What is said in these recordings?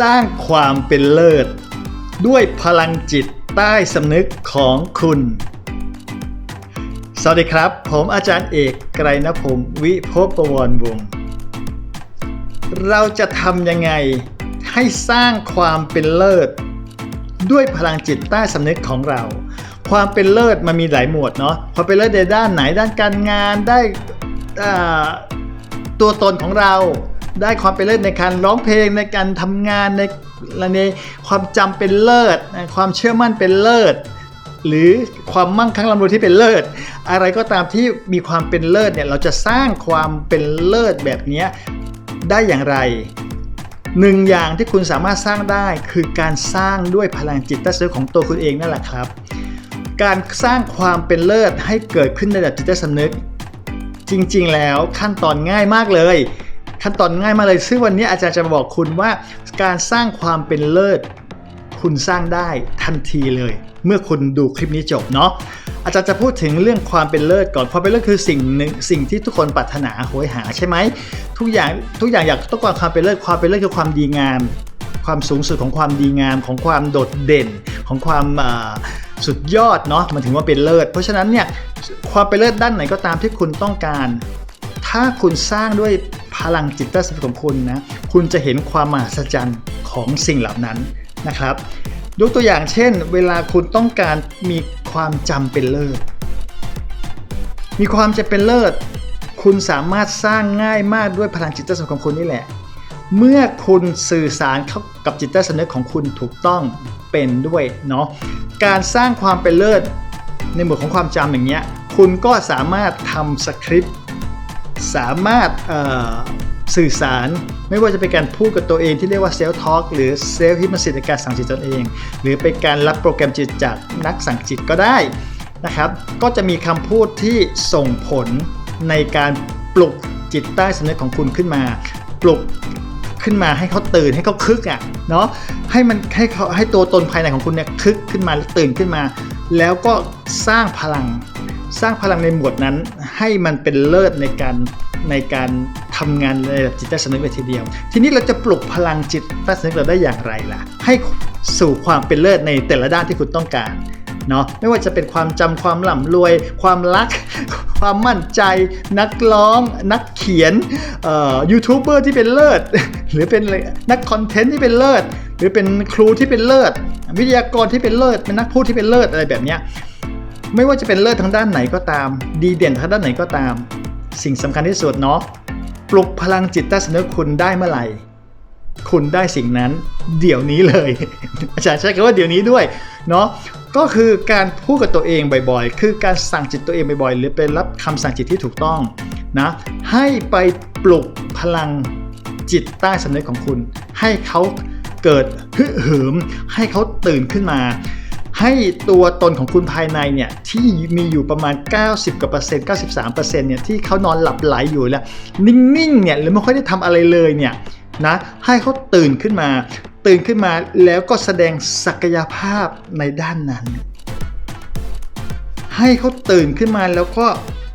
สร้างความเป็นเลิศ ด้วยพลังจิตใต้สำนึกของคุณ สวัสดีครับ ผมอาจารย์เอกไกรณพงศ์วิภพประวรวงศ์เราจะทำยังไงให้สร้างความเป็นเลิศ ด้วยพลังจิตใต้สำนึกของเรา ความเป็นเลิศมันมีหลายหมวดเนาะความเป็นเลิศในด้านไหนด้านการงานได้ตัวตนของเรา ได้ความเป็นเลิศในการร้องเพลงในการทำงานในในความจำเป็นเลิศความเชื่อมั่นเป็นเลิศหรือความมั่งคั่งร่ำรวยที่เป็นเลิศ อะไรก็ตามที่มีความเป็นเลิศเนี่ยเราจะสร้างความเป็นเลิศแบบนี้ได้อย่างไรหนึ่งอย่างที่คุณสามารถสร้างได้คือการสร้างด้วยพลังจิตใต้สำนึกของตัวคุณเองนั่นแหละครับ การสร้างความเป็นเลิศให้เกิดขึ้นในระดับจิตใต้สำนึก จริงๆ แล้วขั้นตอนง่ายมากเลย ขั้นตอนง่ายมากเลย ซึ่งวันนี้อาจารย์จะบอกคุณว่าการสร้างความเป็นเลิศ คุณสร้างได้ทันทีเลย เมื่อคุณดูคลิปนี้จบเนาะอาจารย์จะพูดถึงเรื่องความเป็นเลิศก่อนความเป็นเลิศคือสิ่งหนึ่งสิ่งที่ทุกคนปรารถนาโหยหาใช่ไหมทุกอย่างทุกอย่างอยากต้องการความเป็นเลิศความเป็นเลิศคือความดีงาม ความสูงสุดของความดีงามของความโดดเด่นของความสุดยอดเนาะมันถึงว่าเป็นเลิศ เพราะฉะนั้นเนี่ยความเป็นเลิศด้านไหนก็ตามที่คุณต้องการ ถ้าคุณสร้างด้วยพลังจิตใต้สำนึกของคุณนะ คุณจะเห็นความมหัศจรรย์ของสิ่งเหล่านั้นนะครับ ยกตัวอย่างเช่น เวลาคุณต้องการมีความจำเป็นเลิศ มีความจะเป็นเลิศ คุณสามารถสร้างง่ายมากด้วยพลังจิตใต้สำนึกของคุณนี่แหละ เมื่อคุณสื่อสารเข้ากับจิตใต้สำนึกของคุณถูกต้องเป็นด้วยเนาะ การสร้างความเป็นเลิศในหมวดของความจำอย่างเงี้ย คุณก็สามารถทำสคริปต์ สามารถสื่อสารไม่ว่าจะเป็นการพูดกับตัวเองที่เรียกว่าเซล f ทอ l k หรือเซล f ฮิป o สิตในการสั่งจิตตนเอง หรือเป็นการรับโปรแกรมจิตจากนักสั่งจิตก็ได้นะครับ ก็จะมีคำพูดที่ส่งผลในการปลุกจิตใต้สำนึกของคุณขึ้นมา ปลุกขึ้นมาให้เขาตื่นให้เขาคึกอะเนาะให้มันให้เขาให้ตัวตนภายในของคุณเนี่ยคึกขึ้นมาตื่นขึ้นมา แล้วก็สร้างพลัง สร้างพลังในหมวดนั้นให้มันเป็นเลิศในการในการทำงานในระดับจิตใต้สำนึกเลยทีเดียว ทีนี้เราจะปลุกพลังจิตใต้สำนึกเราได้อย่างไรล่ะ ให้สู่ความเป็นเลิศในแต่ละด้านที่คุณต้องการเนาะไม่ว่าจะเป็นความจำความหล่ำรวย ความรัก ความมั่นใจ นักร้อง นักเขียนยูทูบเบอร์ที่เป็นเลิศ หรือเป็นนักคอนเทนต์ที่เป็นเลิศ หรือเป็นครูที่เป็นเลิศ วิทยากรที่เป็นเลิศ เป็นนักพูดที่เป็นเลิศอะไรแบบเนี้ย ไม่ว่าจะเป็นเลิศทางด้านไหนก็ตาม ดีเด่นทางด้านไหนก็ตาม สิ่งสำคัญที่สุดเนาะปลุกพลังจิตใต้สำนึกคุณได้เมื่อไหร่ คุณได้สิ่งนั้น เดี๋ยวนี้เลย อาจารย์ใช้คำว่าเดี๋ยวนี้ด้วยเนาะก็คือการพูดกับตัวเองบ่อยๆ คือการสั่งจิตตัวเองบ่อยๆ หรือเป็นรับคำสั่งจิตที่ถูกต้องนะให้ไปปลุกพลังจิตใต้สำนึกของคุณ ให้เขาเกิดฮึเหิม ให้เขาตื่นขึ้นมา ให้ตัวตนของคุณภายในเนี่ยที่มีอยู่ประมาณ 90กว่าเปอร์เซ็นต์93เปอร์เซ็นต์เนี่ยที่เขานอนหลับไหลอยู่แล้ว นิ่งๆเนี่ยหรือไม่ค่อยได้ทำอะไรเลยเนี่ยนะให้เขาตื่นขึ้นมา ตื่นขึ้นมาแล้วก็แสดงศักยภาพในด้านนั้น ให้เขาตื่นขึ้นมาแล้วก็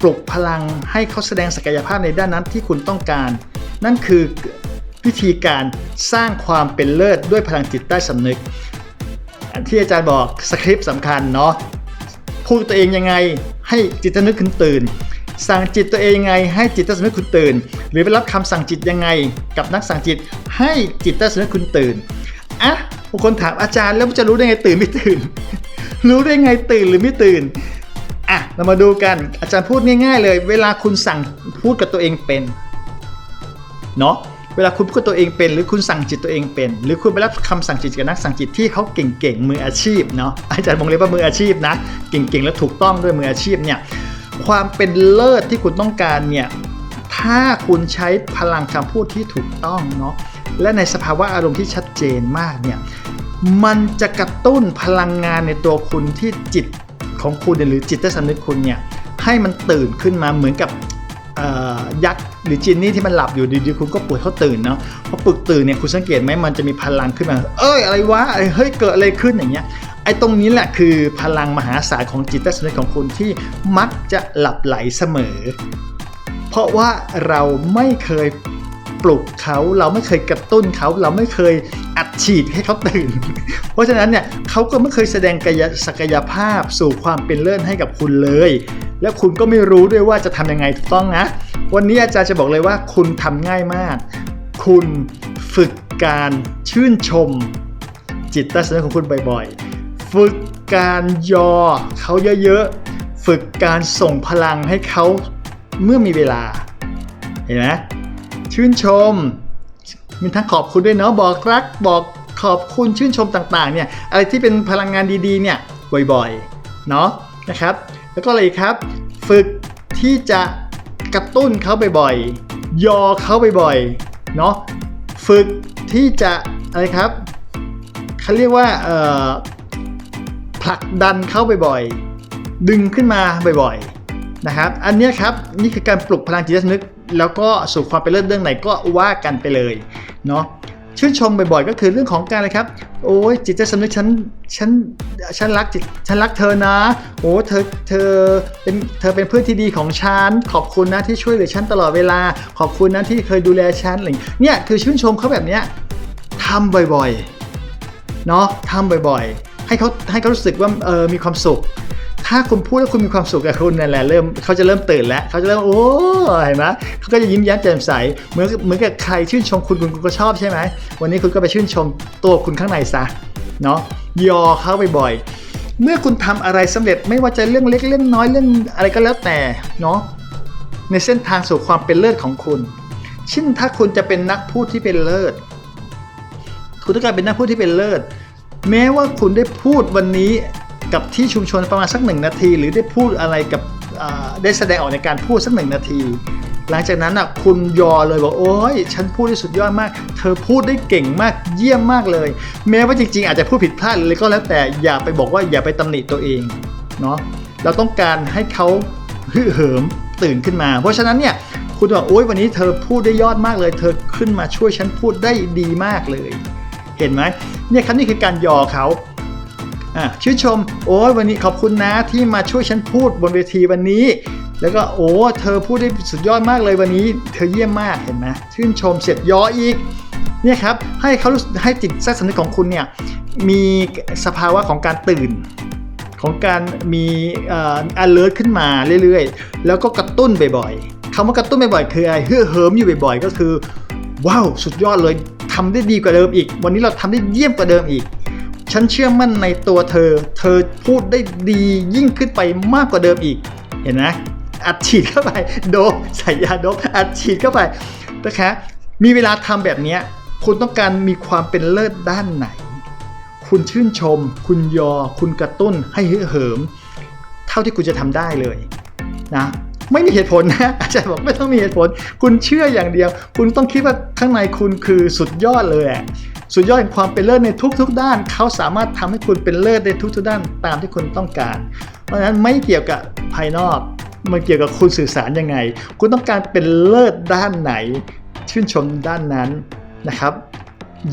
ปลุกพลังให้เขาแสดงศักยภาพในด้านนั้นที่คุณต้องการ นั่นคือวิธีการสร้างความเป็นเลิศด้วยพลังจิตใต้สำนึก ที่อาจารย์บอกสคริปต์สำคัญเนาะพูดตัวเองยังไงให้จิตนึกคุณตื่น สั่งจิตตัวเองยังไง ให้จิตใต้สำนึกคุณตื่น หรือไปรับคำสั่งจิตยังไง กับนักสั่งจิต ให้จิตใต้สำนึกคุณตื่นอะบางคนถามอาจารย์แล้วจะรู้ได้ไงตื่นไม่ตื่น รู้ได้ไงตื่นหรือไม่ตื่นอะเรามาดูกันอาจารย์พูดง่าย ๆ เลย เวลาคุณสั่งพูดกับตัวเองเป็นเนาะ เวลาคุณพูดตัวเองเป็น หรือคุณสั่งจิตตัวเองเป็น หรือคุณไปรับคำสั่งจิตกับนักสั่งจิตที่เขาเก่งๆมืออาชีพเนาะอาจารย์มองเลยว่ามืออาชีพนะ เก่งๆ และถูกต้องด้วยมืออาชีพเนี่ยความเป็นเลิศที่คุณต้องการเนี่ยถ้าคุณใช้พลังคำพูดที่ถูกต้องเนาะและในสภาวะอารมณ์ที่ชัดเจนมากเนี่ยมันจะกระตุ้นพลังงานในตัวคุณที่จิตของคุณหรือจิตใต้สำนึกคุณเนี่ยให้มันตื่นขึ้นมาเหมือนกับ ยักษ์หรือจินนี่ที่มันหลับอยู่ดีๆคุณก็ปลุกเขาตื่นเนาะพอปลุกตื่นเนี่ยคุณสังเกตไหมมันจะมีพลังขึ้นมา เอ้ยอะไรวะเอ้เฮ้ยเกิดอะไรขึ้นอย่างเงี้ยไอ้ตรงนี้แหละคือพลังมหาศาลของจิตใต้สำนึกของคุณที่มักจะหลับไหลเสมอ เพราะว่าเราไม่เคยปลุกเขาเราไม่เคยกระตุ้นเขาเราไม่เคยอัดฉีดให้เขาตื่น เพราะฉะนั้นเนี่ยเขาก็ไม่เคยแสดงกายศักยภาพสู่ความเป็นเลิศให้กับคุณเลย และคุณก็ไม่รู้ด้วยว่าจะทำยังไงถูกต้องนะ วันนี้อาจารย์จะบอกเลยว่าคุณทำง่ายมาก คุณฝึกการชื่นชมจิตใต้สำนึกของคุณบ่อยๆ ฝึกการยอเขาเยอะๆ ฝึกการส่งพลังให้เขาเมื่อมีเวลา เห็นไหมชื่นชม มีทั้งขอบคุณด้วยเนาะบอกรักบอกขอบคุณชื่นชมต่างๆเนี่ยอะไรที่เป็นพลังงานดีๆเนี่ยบ่อยๆเนาะนะครับ แล้วก็อะไรครับ ฝึกที่จะกระตุ้นเขาบ่อยๆยอเขาบ่อยๆเนาะฝึกที่จะอะไรครับเขาเรียกว่าผลักดันเขาบ่อยๆดึงขึ้นมาบ่อยๆนะครับ อันนี้ครับนี่คือการปลุกพลังจิตสำนึก แล้วก็สู่ความเป็นเลิศเรื่องไหนก็ว่ากันไปเลยเนาะชื่นชมบ่อยๆ ก็คือเรื่องของการอะไรครับ โอ้ยจิตใจสำนึกฉันฉันฉันรักจิตฉันรักเธอนะโอ้เธอเธอเป็นเธอเป็นเพื่อนที่ดีของฉันขอบคุณนะที่ช่วยเหลือฉันตลอดเวลา ขอบคุณนะที่เคยดูแลฉันอะไรอย่างเงี้ยเนี่ยคือชื่นชมเขาแบบเนี้ยทำบ่อยๆเนาะทำบ่อยๆ ให้เขาให้เขารู้สึกว่าเออมีความสุข ถ้าคุณพูดแล้วคุณมีความสุขกับคุณนั่นแหละเริ่มเขาจะเริ่มตื่นแล้วเขาจะเริ่มโอ้เห็นไหมเขาก็จะยิ้มแย้มแจ่มใสเหมือนเหมือนกับใครชื่นชมคุณคุณก็ชอบใช่ไหมวันนี้คุณก็ไปชื่นชมตัวคุณข้างในซะเนาะยอเขาบ่อยๆเมื่อคุณทำอะไรสำเร็จไม่ว่าจะเรื่องเล็กเรื่องน้อยเรื่องอะไรก็แล้วแต่เนาะในเส้นทางสู่ความเป็นเลิศของคุณเช่นถ้าคุณจะเป็นนักพูดที่เป็นเลิศ คุณต้องการเป็นนักพูดที่เป็นเลิศ แม้ว่าคุณได้พูดวันนี้ กับที่ชุมชนประมาณสักหนึ่งนาที หรือได้พูดอะไรกับได้แสดงออกในการพูดสักหนึ่งนาที หลังจากนั้นอะคุณยอเลยบอกโอ้ยฉันพูดได้สุดยอดมาก เธอพูดได้เก่งมากเยี่ยมมากเลย แม้ว่าจริง ๆ อาจจะพูดผิดพลาดเลยก็แล้วแต่อย่าไปบอกว่าอย่าไปตำหนิตัวเองเนาะเราต้องการให้เขาฮึเหิมตื่นขึ้นมา เพราะฉะนั้นเนี่ยคุณบอกโอ้ยวันนี้เธอพูดได้ยอดมากเลย เธอขึ้นมาช่วยฉันพูดได้ดีมากเลย เห็นไหมเนี่ยครับนี่คือการยอเขา อะชื่นชม โอ้ยวันนี้ขอบคุณนะที่มาช่วยฉันพูดบนเวทีวันนี้ แล้วก็โอ้เธอพูดได้สุดยอดมากเลยวันนี้ เธอเยี่ยมมากเห็นไหมชื่นชมเสร็จยออีกเนี่ยครับให้เขารู้ให้จิตใต้สำนึกของคุณเนี่ยมีสภาวะของการตื่น ของการมีเออ alert ขึ้นมาเรื่อยๆ แล้วก็กระตุ้นบ่อยๆคำว่ากระตุ้นบ่อยๆคืออะไรเฮือเหิมอยู่บ่อยๆ ก็คือ ว้าว สุดยอดเลยทำได้ดีกว่าเดิมอีก วันนี้เราทำได้เยี่ยมกว่าเดิมอีก ฉันเชื่อมั่นในตัวเธอ เธอพูดได้ดียิ่งขึ้นไปมากกว่าเดิมอีก เห็นไหมอัดฉีดเข้าไป โดบใส่ยาโดบอัดฉีดเข้าไปนะคะมีเวลาทำแบบนี้คุณต้องการมีความเป็นเลิศด้านไหน คุณชื่นชม คุณยอ คุณกระตุ้นให้ฮึกเหิม เท่าที่คุณจะทำได้เลยนะ ไม่มีเหตุผลนะอาจารย์บอกไม่ต้องมีเหตุผล คุณเชื่ออย่างเดียว คุณต้องคิดว่าข้างในคุณคือสุดยอดเลยสุดยอดแห่งความเป็นเลิศในทุก ๆ ด้าน เขาสามารถทำให้คุณเป็นเลิศในทุกๆด้านตามที่คุณต้องการ เพราะฉะนั้นไม่เกี่ยวกับภายนอก มันเกี่ยวกับคุณสื่อสารยังไง คุณต้องการเป็นเลิศด้านไหน ชื่นชมด้านนั้นนะครับ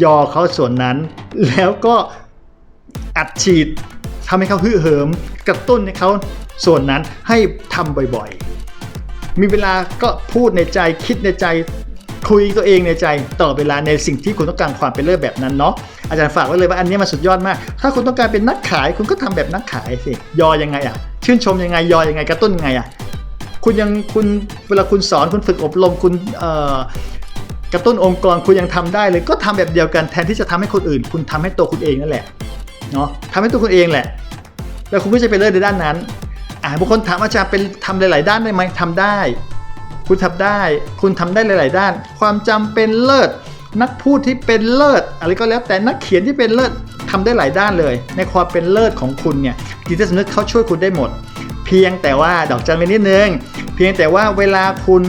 ยอเขาส่วนนั้น แล้วก็อัดฉีดทำให้เขาฮึ่เหิม กระตุ้นให้เขาส่วนนั้นให้ทำบ่อยๆ มีเวลาก็พูดในใจคิดในใจคุยตัวเองในใจตลอดเวลาในสิ่งที่คุณต้องการความเป็นเลิศแบบนั้นเนาะอาจารย์ฝากไว้เลยว่าอันนี้มันสุดยอดมาก ถ้าคุณต้องการเป็นนักขายคุณก็ทำแบบนักขายสิยอยังไงอะ ชื่นชมยังไงยอยังไงกระตุ้นยังไงอะคุณยังคุณเวลาคุณสอนคุณฝึกอบรมคุณกระตุ้นองค์กรคุณยังทำได้เลย ก็ทำแบบเดียวกันแทนที่จะทำให้คนอื่น คุณทำให้ตัวคุณเองนั่นแหละเนาะทำให้ตัวคุณเองแหละ แล้วคุณก็จะไปเลิศในด้านนั้น อ่าบางคนถามอาจารย์เป็นทำหลาย ๆ ด้านได้ไหมทำได้ คุณทำได้ คุณทำได้หลาย ๆ ด้าน ความจำเป็นเลิศ นักพูดที่เป็นเลิศ อะไรก็แล้วแต่นักเขียนที่เป็นเลิศทำได้หลายด้านเลย ในความเป็นเลิศของคุณเนี่ยจิตสำนึกเขาช่วยคุณได้หมด เพียงแต่ว่าดอกจันไปนิดนึง เพียงแต่ว่าเวลาคุณ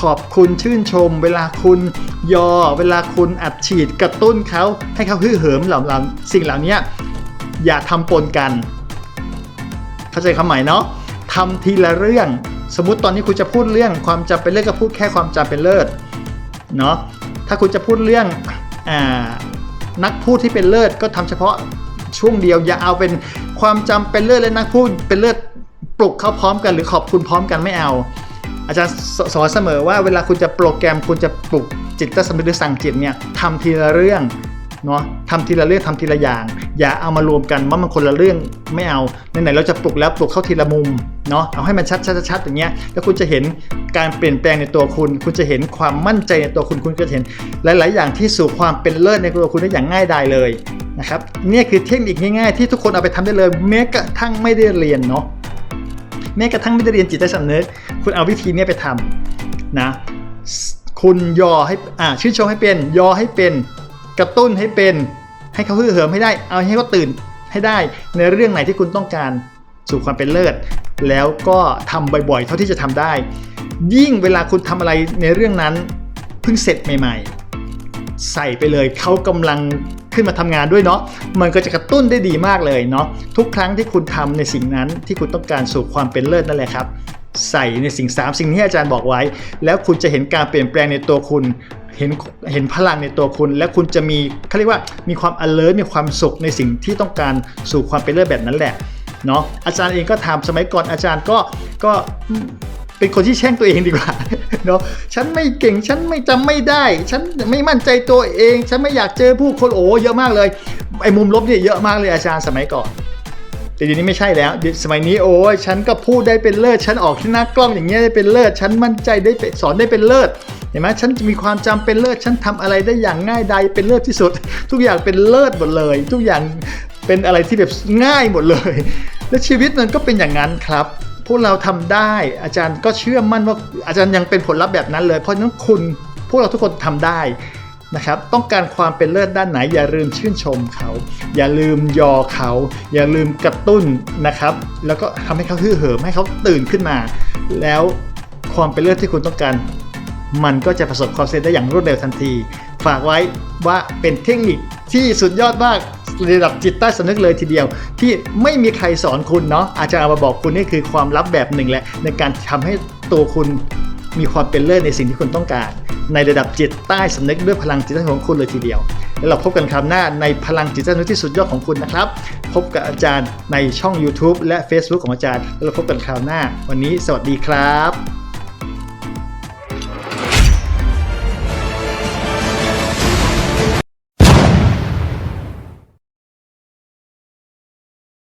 ขอบคุณชื่นชม เวลาคุณยอ เวลาคุณอัดฉีดกระตุ้นเขาให้เขาฮึ่เหิมเหล่าเหล่าสิ่งเหล่านี้อย่าทำปนกัน เข้าใจคำใหมายเนาะทำทีละเรื่อง สมมติตอนนี้คุณจะพูดเรื่องความจำเป็นเลิศก็พูดแค่ความจำเป็นเลิศเนาะถ้าคุณจะพูดเรื่องอนักพูดที่เป็นเลิศก็ทำเฉพาะช่วงเดียวอย่าเอาเป็นความจำเป็นเลิศและนักพูดเป็นเลิศปลุกเขาพร้อมกันหรือขอบคุณพร้อมกันไม่เอา อาจารย์สอนเสมอว่าเวลาคุณจะโปรแกรมคุณจะปลุกจิตสำนึกหรือสั่งจิตเนี่ยทำทีละเรื่อง เนาะทำทีละเรื่องทำทีละอย่าง อย่าเอามารวมกันว่ามันคนละเรื่องไม่เอาไหนๆเราจะปลุกแล้วปลุกเข้าทีละมุมเนาะเอาให้มันชัดๆชัดๆอย่างเงี้ยแล้วคุณจะเห็นการเปลี่ยนแปลงในตัวคุณ คุณจะเห็นความมั่นใจในตัวคุณคุณก็จะเห็นหลาย ๆ อย่างที่สู่ความเป็นเลิศในตัวคุณได้อย่างง่ายดายเลยนะครับนี่คือเทคนิคง่ายๆ ที่ทุกคนเอาไปทำได้เลยแม้กระทั่งไม่ได้เรียนเนาะแม้กระทั่งไม่ได้เรียนจิตใต้สำนึกคุณเอาวิธีนี้ไปทำนะคุณยอให้อ่าชื่นชมให้เป็นยอให้เป็น กระตุ้นให้เป็นให้เขาฮึ่เหิมให้ได้ เอาให้เขาตื่นให้ได้ในเรื่องไหนที่คุณต้องการสู่ความเป็นเลิศ แล้วก็ทำบ่อยๆ เท่าที่จะทำได้ ยิ่งเวลาคุณทำอะไรในเรื่องนั้นเพิ่งเสร็จใหม่ ๆ ใส่ไปเลยเขากำลังขึ้นมาทำงานด้วยเนาะมันก็จะกระตุ้นได้ดีมากเลยเนาะทุกครั้งที่คุณทำในสิ่งนั้นที่คุณต้องการสู่ความเป็นเลิศนั่นแหละครับ ใส่ในสิ่งสามสิ่งที่อาจารย์บอกไว้ แล้วคุณจะเห็นการเปลี่ยนแปลงในตัวคุณ เห็นเห็นพลังในตัวคุณ และคุณจะมีเขาเรียกว่ามีความ alert มีความสุขในสิ่งที่ต้องการสู่ความเป็นเลิศแบบนั้นแหละเนาะอาจารย์เองก็ทำสมัยก่อนอาจารย์ก็ก็เป็นคนที่แช่งตัวเองดีกว่าเนาะฉันไม่เก่งฉันไม่จำไม่ได้ ฉันไม่มั่นใจตัวเอง ฉันไม่อยากเจอผู้คนโอ้เยอะมากเลยไอ้มุมลบเนี่ยเยอะมากเลยอาจารย์สมัยก่อน แต่เดี๋ยวนี้ไม่ใช่แล้วสมัยนี้โอ้ยฉันก็พูดได้เป็นเลิศฉันออกที่หน้ากล้องอย่างเงี้ยได้เป็นเลิศฉันมั่นใจได้สอนได้เป็นเลิศ เห็นไหมฉันมีความจำเป็นเลิศฉันทำอะไรได้อย่างง่ายดายเป็นเลิศที่สุด ทุกอย่างเป็นเลิศหมดเลย ทุกอย่างเป็นอะไรที่แบบง่ายหมดเลย และชีวิตมันก็เป็นอย่างนั้นครับพวกเราทำได้อาจารย์ก็เชื่อมั่นว่าอาจารย์ยังเป็นผลลัพธ์แบบนั้นเลย เพราะฉะนั้นคุณพวกเราทุกคนทำได้นะครับ ต้องการความเป็นเลิศด้านไหน อย่าลืมชื่นชมเขา อย่าลืมยอเขา อย่าลืมกระตุ้นนะครับ แล้วก็ทำให้เขาฮึ่เหิมให้เขาตื่นขึ้นมา แล้วความเป็นเลิศที่คุณต้องการ มันก็จะประสบความสำเร็จได้อย่างรวดเร็วทันที ฝากไว้ว่าเป็นเทคนิคที่สุดยอดมากระดับจิตใต้สำนึกเลยทีเดียว ที่ไม่มีใครสอนคุณเนาะอาจารย์เอามาบอกคุณนี่คือความลับแบบหนึ่งแหละ ในการทำให้ตัวคุณมีความเป็นเลิศในสิ่งที่คุณต้องการ ในระดับจิตใต้สำนึกด้วยพลังจิตใต้ของคุณเลยทีเดียว แล้วเราพบกันคราวหน้าในพลังจิตใต้สำนึกที่สุดยอดของคุณนะครับ พบกับอาจารย์ในช่อง YouTube และ Facebook ของอาจารย์ แล้วเราพบกันคราวหน้า วันนี้สวัสดีครับ